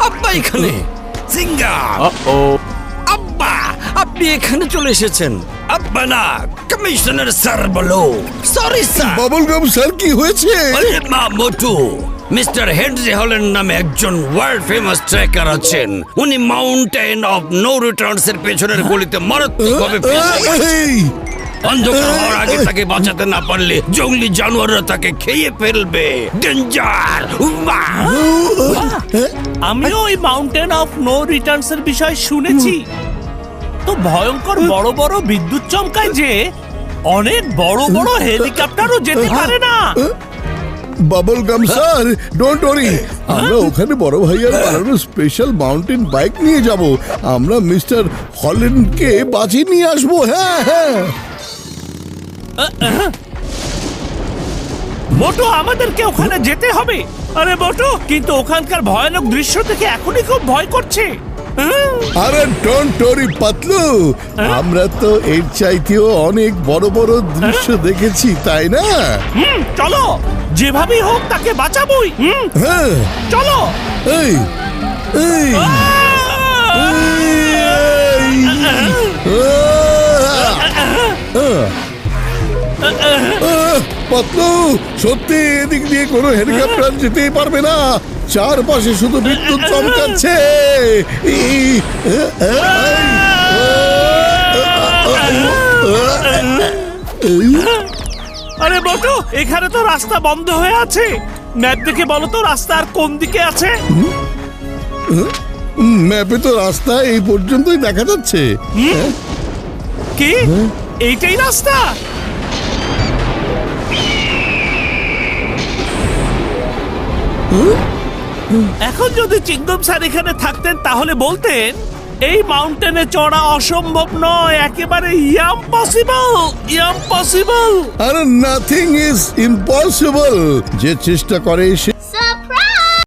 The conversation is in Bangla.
আব্বা এখানে সিঙ্গা. আব্বা আপনি এখানে চলে এসেছেন আব্বা না কমিশনার স্যার বলো sorry sir bubble gum sir কি হয়েছে মা মিস্টার হেনরি হলেন নামে একজন ওয়ার্ল্ড ফেমাস ট্রেকার আছেন। উনি মাউন্টেন অফ নো রিটার্নস এর পেছনের গলিতে মারাত্মকভাবে অন্ধকার হওয়ার আগে তাকে বাঁচাতে না পারলে জঙ্গলি জানোয়াররা তাকে খেয়ে ফেলবে। ডেঞ্জার আমিও ওই মাউন্টেন অফ নো রিটার্নস এর বিষয় শুনেছি। তো ভয়ঙ্কর বড় বড় বিদ্যুৎ চমকায় যে অনেক বড় বড় হেলিকপ্টারও যেতে পারে না। Bubble gum sir don't worry আমরা ওখানে বড় ভাইয়ার বানানো স্পেশাল মাউন্টেন বাইক নিয়ে যাব। আমরা মিস্টার হল্যান্ডকে বাঁচিয়ে নিয়ে আসব। হ্যাঁ হ্যাঁ। মোটো আমাদেরকে ওখানে যেতে হবে। আরে মোটো কিন্তু ওখানকার ভয়ানক দৃশ্য থেকে এখনই খুব ভয় করছে। আরে ডোন্ট ওরি পাতলু। আমরা তো এর চাইতেও অনেক বড় বড় দৃশ্য দেখেছি তাই না? হুম, চলো। যেভাবেই হোক তাকে বাঁচাবই। হুম, হ্যাঁ। চলো। এই এই এই, পাতলু সত্যি এদিক দিয়ে কোনো হেলিকপ্টার যেতেই পারবে না চারপাশে শুধু বিদ্যুৎ চমকাচ্ছে আরে মোটো এখানে তো রাস্তা বন্ধ হয়ে আছে ম্যাপ দেখে বলো তো রাস্তা আর কোন দিকে আছে ম্যাপে তো রাস্তা এই পর্যন্তই দেখা যাচ্ছে কি এইটাই রাস্তা এখন যদি চিঙ্গম স্যার এখানে থাকতেন, তাহলে বলতেন, এই মাউন্টেনে চড়া অসম্ভব নয়, একেবারে ইম্পসিবল পসিবল ইয়াম পসিবল আর নাথিং ইজ ইম্পসিবল যে চেষ্টা করে সে